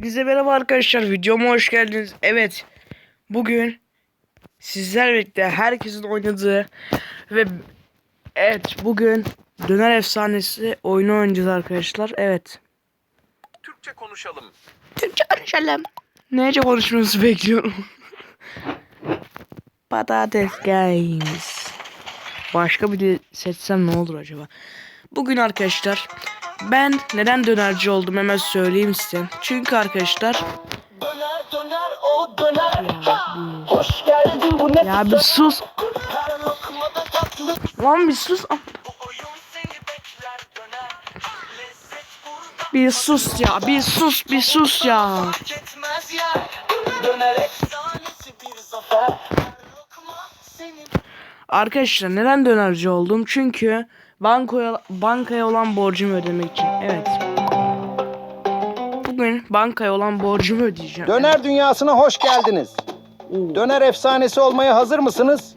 Hepinize merhaba arkadaşlar videoma hoş geldiniz. Evet bugün sizlerle birlikte herkesin oynadığı ve evet bugün Döner Efsanesi oyunu oynayacağız arkadaşlar. Evet. Türkçe konuşalım. Türkçe konuşalım. Nece konuşmanızı bekliyorum. Patates Games. Başka bir dil seçsem ne olur acaba? Bugün arkadaşlar ben neden dönerci oldum hemen söyleyeyim size. Çünkü arkadaşlar Döner döner o döner Ya bir- ya bir sus. Lan bir sus. Bir sus ya bir sus bir sus ya. fark Arkadaşlar neden dönerci oldum? Çünkü bankoya bankaya olan borcumu ödemek için. Evet. Bugün bankaya olan borcumu ödeyeceğim. Döner dünyasına hoş geldiniz. Oo. Döner efsanesi olmaya hazır mısınız?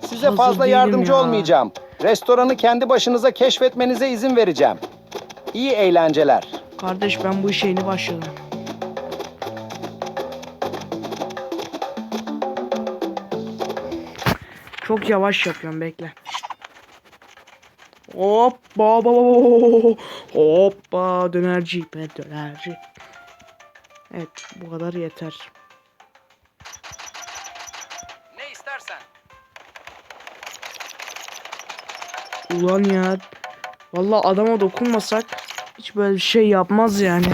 Size Hazır fazla değilim yardımcı ya. olmayacağım. Restoranı kendi başınıza keşfetmenize izin vereceğim. İyi eğlenceler. Kardeş ben bu işe yeni başladım. Çok yavaş yapıyorum bekle. Hoppa baba hoppa dönerci be dönerci. Evet bu kadar yeter. Ne istersen. Ulan ya. Vallahi adama dokunmasak hiç böyle bir şey yapmaz yani.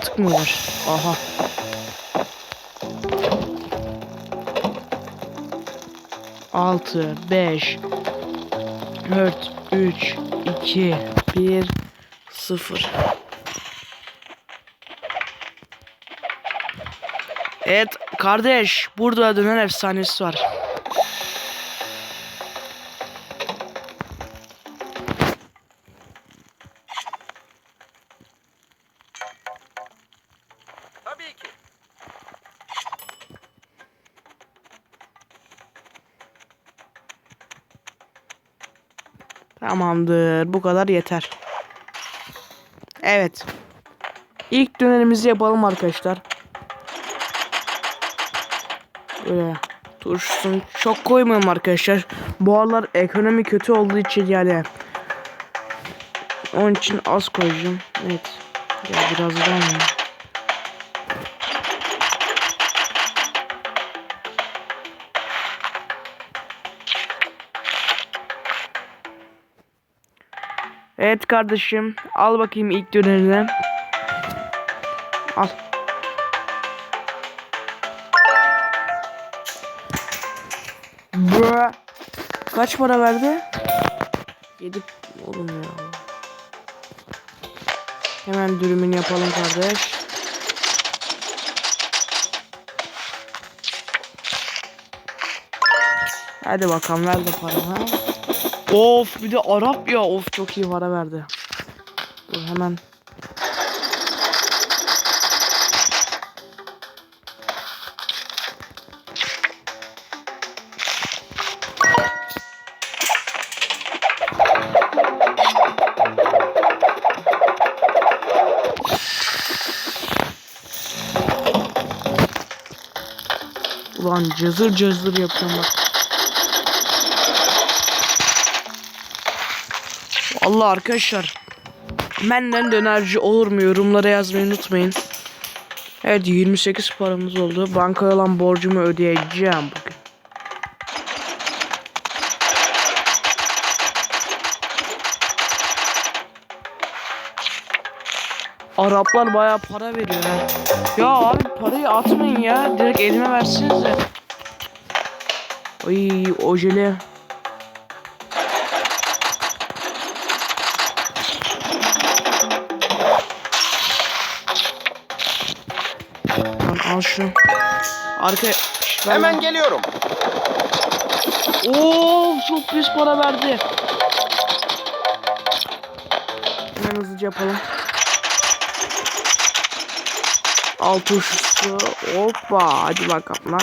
Mantık mı var? Aha. Altı, beş, dört, üç, iki, bir, sıfır. Evet kardeş burada döner efsanesi var. Tamamdır bu kadar yeter. Evet. İlk dönerimizi yapalım arkadaşlar. Böyle turşusunu çok koymayalım arkadaşlar. Bu aralar ekonomi kötü olduğu için yani. Onun için az koyacağım. Evet. Ya birazdan ya. Evet kardeşim. Al bakayım ilk dönerini. Al. Bra. Kaç para verdi? 7 oğlum ya. Hemen dürümünü yapalım kardeş. Hadi bakalım ver de paramı. Of bir de Arap ya of çok iyi para verdi. Dur hemen. Ulan cızır cızır yapıyorum bak. Allah arkadaşlar. Benden dönerci olur mu yorumlara yazmayı unutmayın. Evet 28 paramız oldu. Bankaya olan borcumu ödeyeceğim bugün. Araplar bayağı para veriyor ha. Ya abi parayı atmayın ya. Direkt elime versenize. Ay ojeli. Al şunu. Arka... Ver Hemen geliyorum. Oo çok pis para verdi. Hemen hızlıca yapalım. Alt turşusu. Hoppa. Hadi bakalım lan.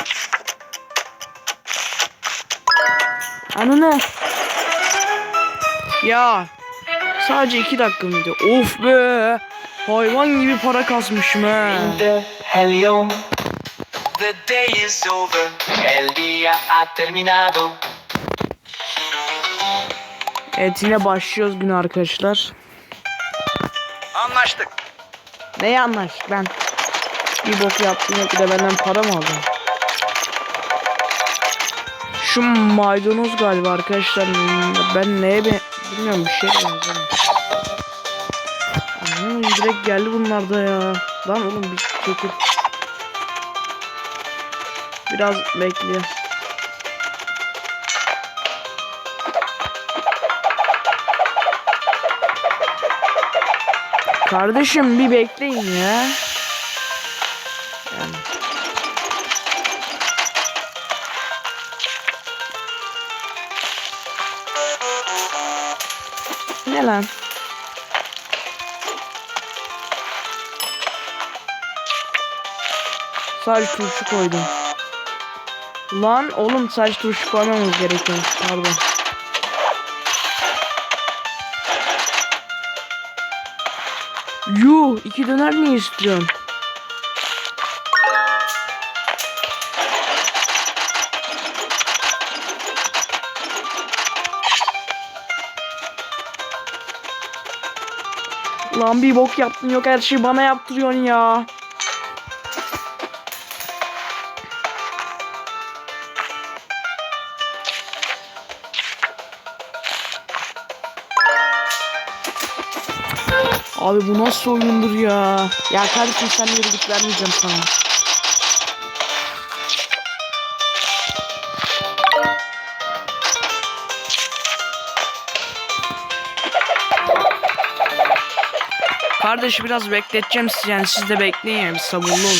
Ananı. Ya. Sadece iki dakika mıydı? Of be. Hayvan gibi para kasmışım he. The day is over. El día ha terminado. Evet yine başlıyoruz gün arkadaşlar. Anlaştık. Neye anlaştık ben? Bir bok yaptım bir de benden para mı aldın? Şu maydanoz galiba arkadaşlar. Ben neye be bilmiyorum bir şey benziyorum. Anam direkt geldi bunlar da ya. Lan oğlum bir çekil. Biraz bekle. Kardeşim bir bekleyin ya. Sadece turşu koydum. Lan oğlum sadece turşu koymamız gerekiyor. Pardon. Yuh iki döner mi istiyorsun? Lan bir bok yaptın yok her şeyi bana yaptırıyorsun ya. Abi bu nasıl oyundur ya? Ya kardeşim sen yürü git vermeyeceğim sana. Kardeşi biraz bekleteceğim siz yani siz de bekleyin yani sabırlı olun.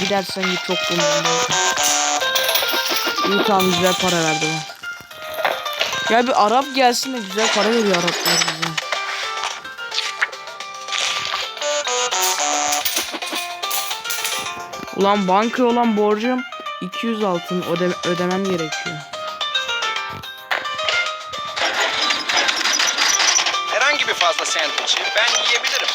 Gidersen git çok umurumda. İyi tamam güzel para verdi bu. Ya bir Arap gelsin de güzel para veriyor Araplar bize. Ulan banka olan borcum 200 altın öde ödemem gerekiyor. Herhangi bir fazla sandviçi ben yiyebilirim.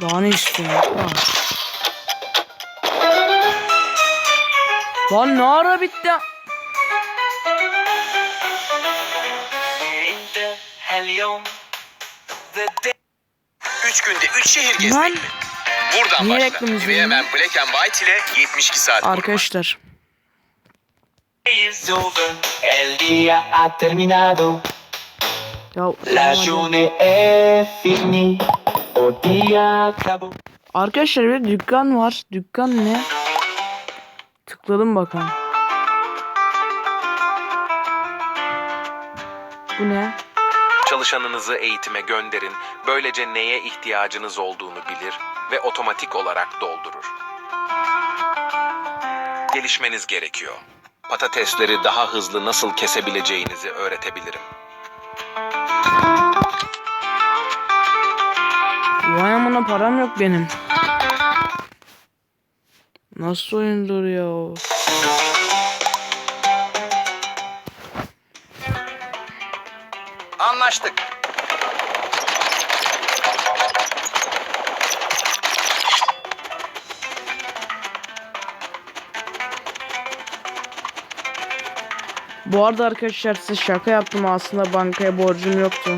Daha ne istiyorsun? Lan. Ne ara bitti? Üç günde üç şehir gezmek Lan? Buradan Niye başla. hemen Black and White ile 72 saat arkadaşlar. Ya. Arkadaşlar bir dükkan var. Dükkan ne? Tıkladım bakalım. Bu ne? Çalışanınızı eğitime gönderin. Böylece neye ihtiyacınız olduğunu bilir ve otomatik olarak doldurur. Gelişmeniz gerekiyor. Patatesleri daha hızlı nasıl kesebileceğinizi öğretebilirim. Vay amına param yok benim. Nasıl oyundur ya? Anlaştık. Bu arada arkadaşlar size şaka yaptım aslında bankaya borcum yoktu.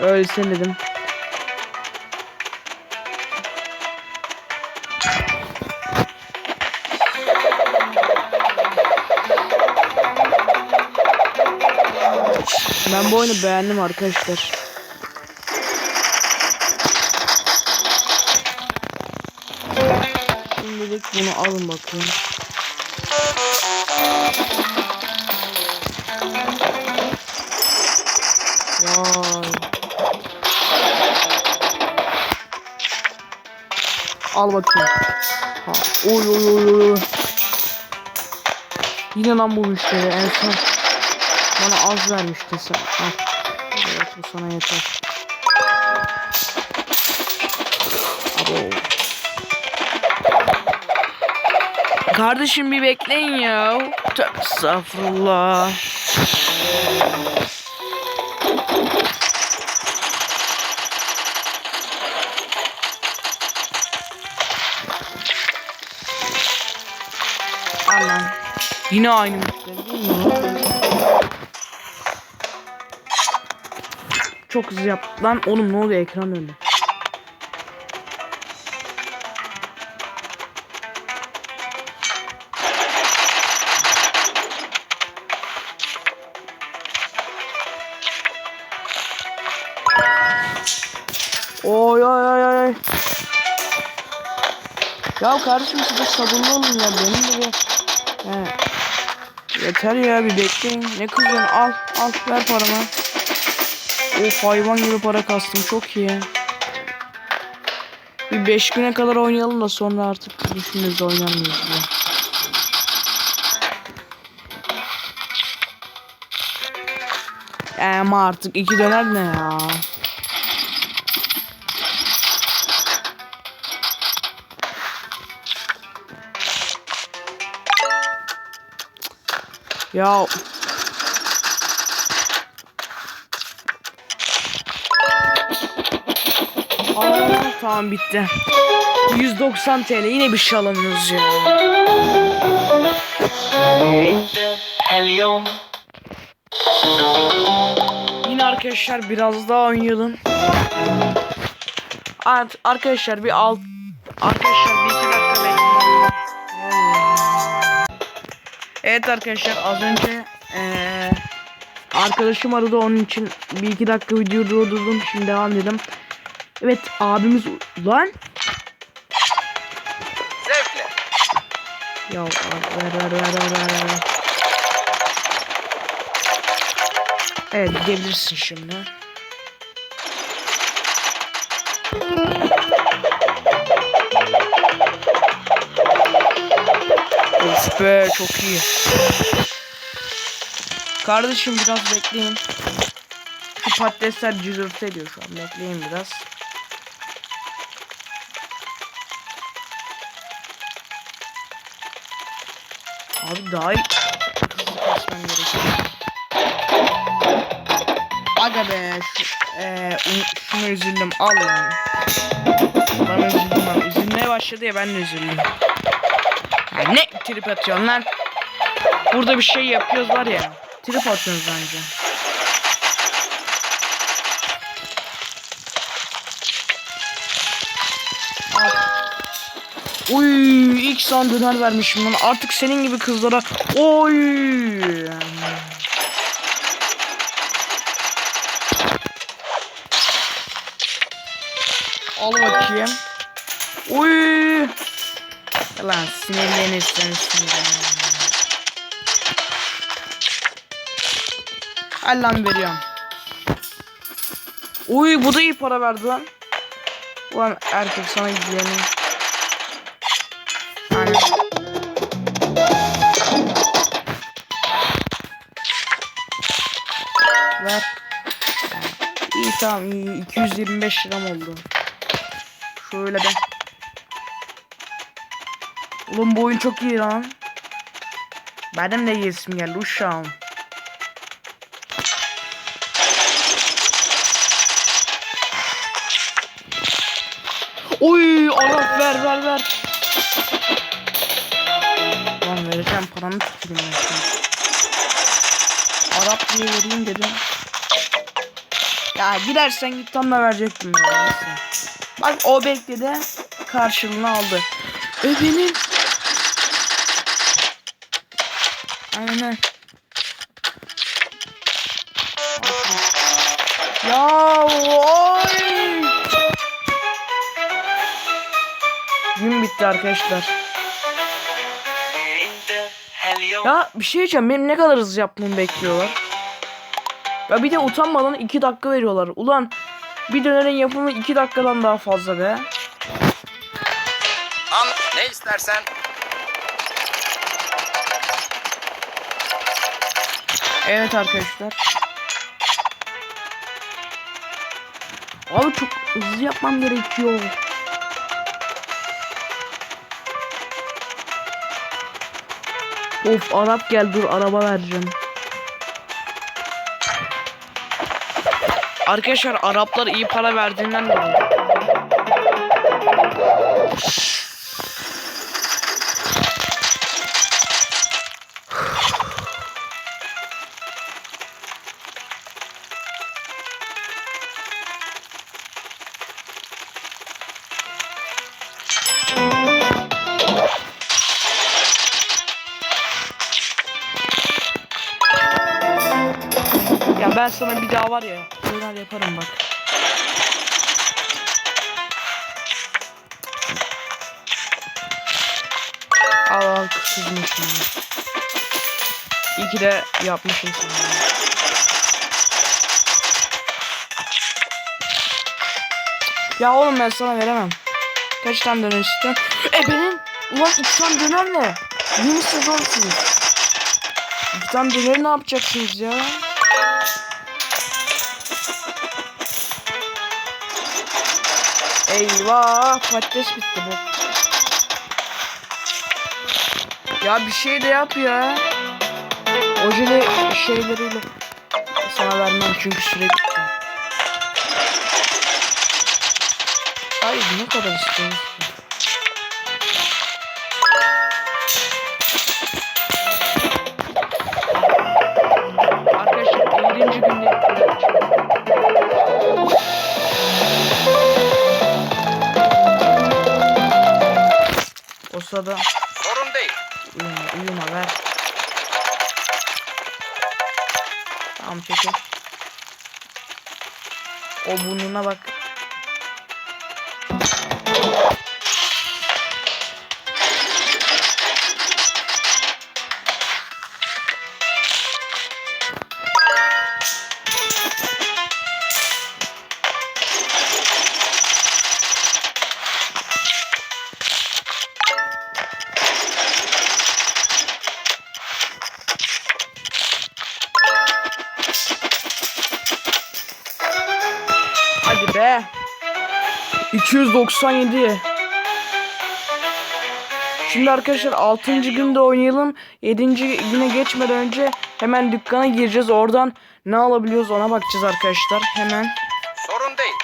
Öyle dedim. Ben bu oyunu beğendim arkadaşlar. Şimdilik bunu alın bakayım. Vay. Al bakayım. Ha. Oy oy oy oy. Yine lan bu müşteri en son bana az vermiştin sen. Al. Evet bu sana yeter. Abo. Kardeşim bir bekleyin ya. Tövbe Estağfurullah. Yine aynı müşteri değil mi? Çok hızlı yaptı. Lan oğlum ne oluyor ekran önünde? Oy oy oy oy. Ya kardeşim siz de sabırlı olun ya benim de bir... He. Yeter ya bir bekleyin. Ne kızıyorsun? Al al ver paramı. Of hayvan gibi para kastım çok iyi. Bir 5 güne kadar oynayalım da sonra artık düşünürüz de oynamayız diye. Ama artık iki döner ne ya? Ya tamam bitti. 190 TL yine bir şey alamıyoruz ya. Yine arkadaşlar biraz daha oynayalım. Art arkadaşlar bir alt arkadaşlar bir iki dakika bekleyin. Evet arkadaşlar az önce eee arkadaşım aradı onun için bir iki dakika videoyu durdurdum şimdi devam edelim. Evet abimiz lan Zevkle. ya ver ver ver ver ver ver. Evet gidebilirsin şimdi. Of be çok iyi. Kardeşim biraz bekleyin. Şu patatesler cızırtı ediyor şu an. Bekleyin biraz. Abi daha iyi. Kesmem gerekiyor. Aga be şu, un- şuna üzüldüm al lan. Ben üzüldüm ben. Üzülmeye başladı ya ben de üzüldüm. Ya ne trip atıyorsun lan? Burada bir şey yapıyoruz var ya. Trip atıyoruz bence. Uy ilk son döner vermişim lan. Artık senin gibi kızlara oy. Al bakayım. Uy. Lan sinirlenirsen sinirlen. Al lan veriyorum. Uy bu da iyi para verdi lan. Ulan erkek sana gidelim. Ver. İyi tamam iyi. 225 liram oldu. Şöyle de. Oğlum bu oyun çok iyi lan. Benim de yesim geldi uşağım. Oy Allah ver ver ver. Paramı tutayım ben şimdi. Arap diye vereyim dedim. Ya gidersen git tam da verecektim ya. Bak o bekledi. Karşılığını aldı. Öbenim. Aynen. Ya oy. Gün bitti arkadaşlar. Ya bir şey diyeceğim. Benim ne kadar hızlı yapmamı bekliyorlar. Ya bir de utanmadan 2 dakika veriyorlar. Ulan bir dönerin yapımı 2 dakikadan daha fazla be. An ne istersen. Evet arkadaşlar. Abi çok hızlı yapmam gerekiyor. Of Arap gel dur araba vereceğim. Arkadaşlar Araplar iyi para verdiğinden dolayı. Ben sana bir daha var ya. Neler yaparım bak. Al al şimdi. İyi ki de yapmışsın sen. Ya oğlum ben sana veremem. Kaç tane döner istiyorsun? E benim ulan iki tane döner ne? Yeni sezonsuz. İki tane döner ne yapacaksınız ya? Eyvah patates bitti bu. Ya bir şey de yap ya. Ojeli şeyleriyle sana vermem çünkü süre bitti. Hayır ne kadar istiyorsun? Sırada Sorun değil. uyuma, uyuma ver. Tamam çekil. O burnuna bak. 297. Şimdi arkadaşlar 6. günde oynayalım. 7. güne geçmeden önce hemen dükkana gireceğiz. Oradan ne alabiliyoruz ona bakacağız arkadaşlar. Hemen. Sorun değil.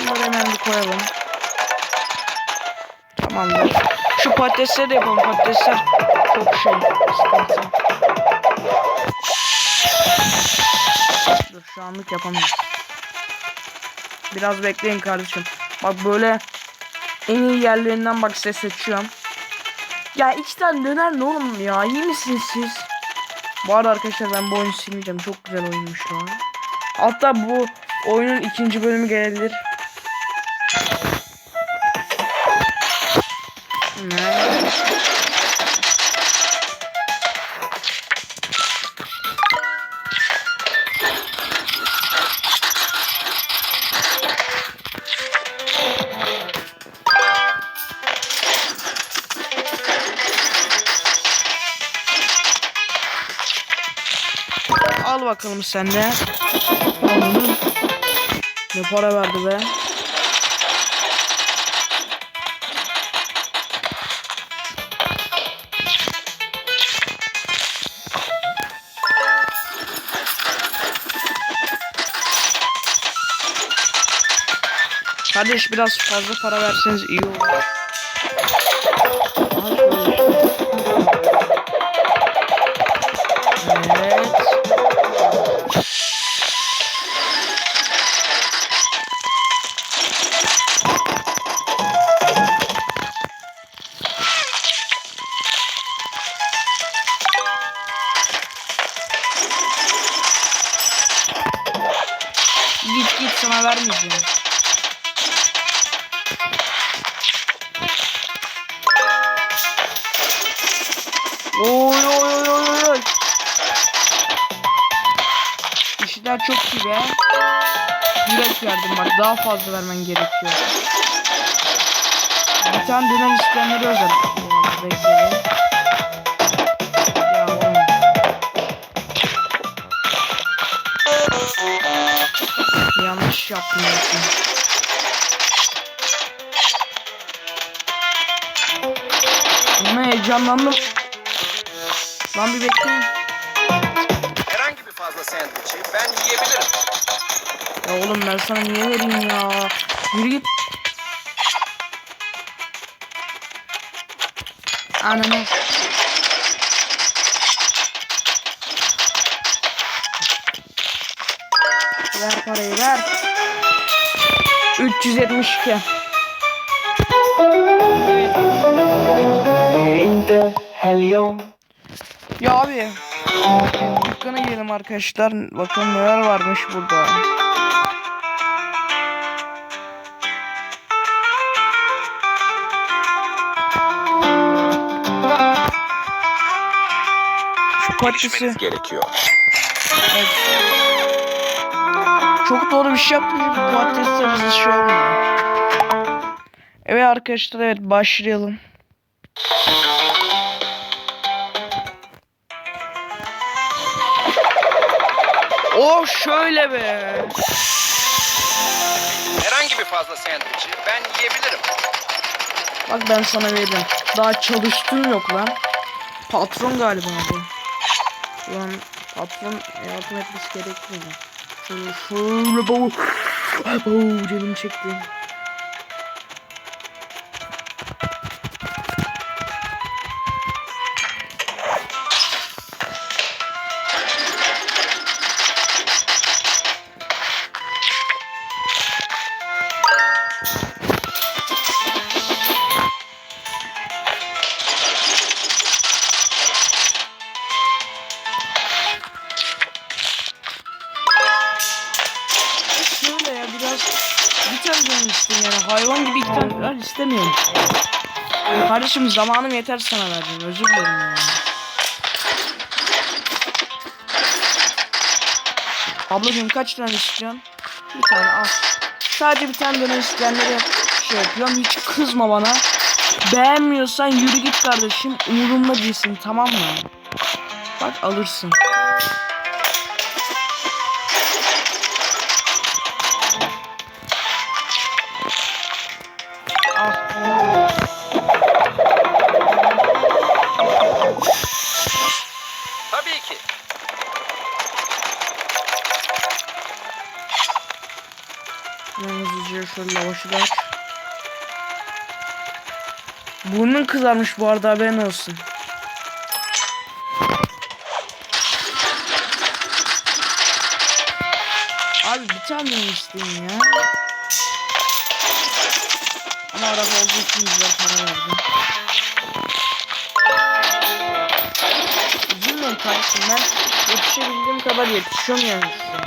Bunları hemen bir koyalım. Tamamdır. Şu patatesleri de yapalım. Patatesler çok şey sıkıntı. Dur şu anlık yapamıyorum. Biraz bekleyin kardeşim. Bak böyle en iyi yerlerinden bak size seçiyorum. Ya iki tane döner ne oğlum ya iyi misiniz siz? Bu arada arkadaşlar ben bu oyunu silmeyeceğim. Çok güzel oyunmuş şu an. Hatta bu oyunun ikinci bölümü gelebilir. Al bakalım sen de. Ne para verdi be? Kardeş biraz fazla para verseniz iyi olur. Git sana vermeyeceğim. Oy oy oy oy oy. İşler çok iyi be. Direkt verdim bak daha fazla vermen gerekiyor. Bir tane döner isteyenleri özel. Bu Yaptım. yaptım. Ama heyecanlandım. Lan bir bekleyin. Herhangi bir fazla sandviçi ben yiyebilirim. Ya oğlum ben sana niye vereyim ya? Yürü git. Ananı. 372. In the helium. Ya abi. Dükkana girelim arkadaşlar. Bakın neler varmış burada. Şu patatesi. Gerekiyor. Evet. Çok doğru bir şey yaptım çünkü patatesle bize şey olmuyor. Evet arkadaşlar evet başlayalım. Oh şöyle be. Herhangi bir fazla sandviçi ben yiyebilirim. Bak ben sana veririm. Daha çalıştığım yok lan. Patron galiba bu. Ulan patron yardım etmesi gerekmiyor. Şöyle bavul. Oh canım çekti. Ver istemiyorum. Kardeşim zamanım yeter sana verdim özür dilerim ya. Ablacığım kaç tane istiyorsun? Bir tane al. Sadece bir tane dönem isteyenlere şey yapıyorum. Hiç kızma bana. Beğenmiyorsan yürü git kardeşim. Umurumda değilsin tamam mı? Bak alırsın. Şöyle lavaşı. Burnun kızarmış bu arada haberin olsun. Abi bir tane isteyeyim ya? Ama araba olduğu için güzel para verdim. Üzülmeyin kardeşim ben yetişebildiğim kadar yetişiyorum yani size.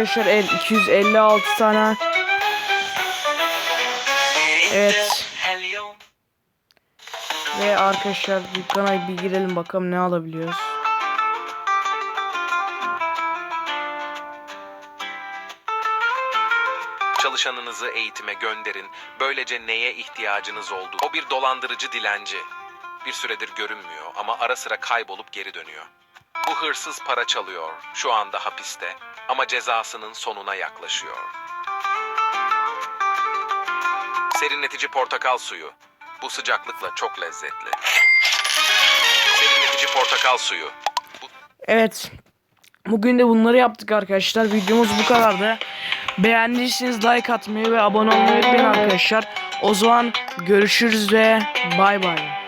Arkadaşlar el 256 tane. Evet. Ve arkadaşlar dükkana bir girelim bakalım ne alabiliyoruz. Çalışanınızı eğitime gönderin. Böylece neye ihtiyacınız olduğu. O bir dolandırıcı dilenci. Bir süredir görünmüyor ama ara sıra kaybolup geri dönüyor. Bu hırsız para çalıyor. Şu anda hapiste ama cezasının sonuna yaklaşıyor. Serinletici portakal suyu. Bu sıcaklıkla çok lezzetli. Serinletici portakal suyu. Evet. Bugün de bunları yaptık arkadaşlar. Videomuz bu kadardı. Beğendiyseniz like atmayı ve abone olmayı unutmayın arkadaşlar. O zaman görüşürüz ve bay bay.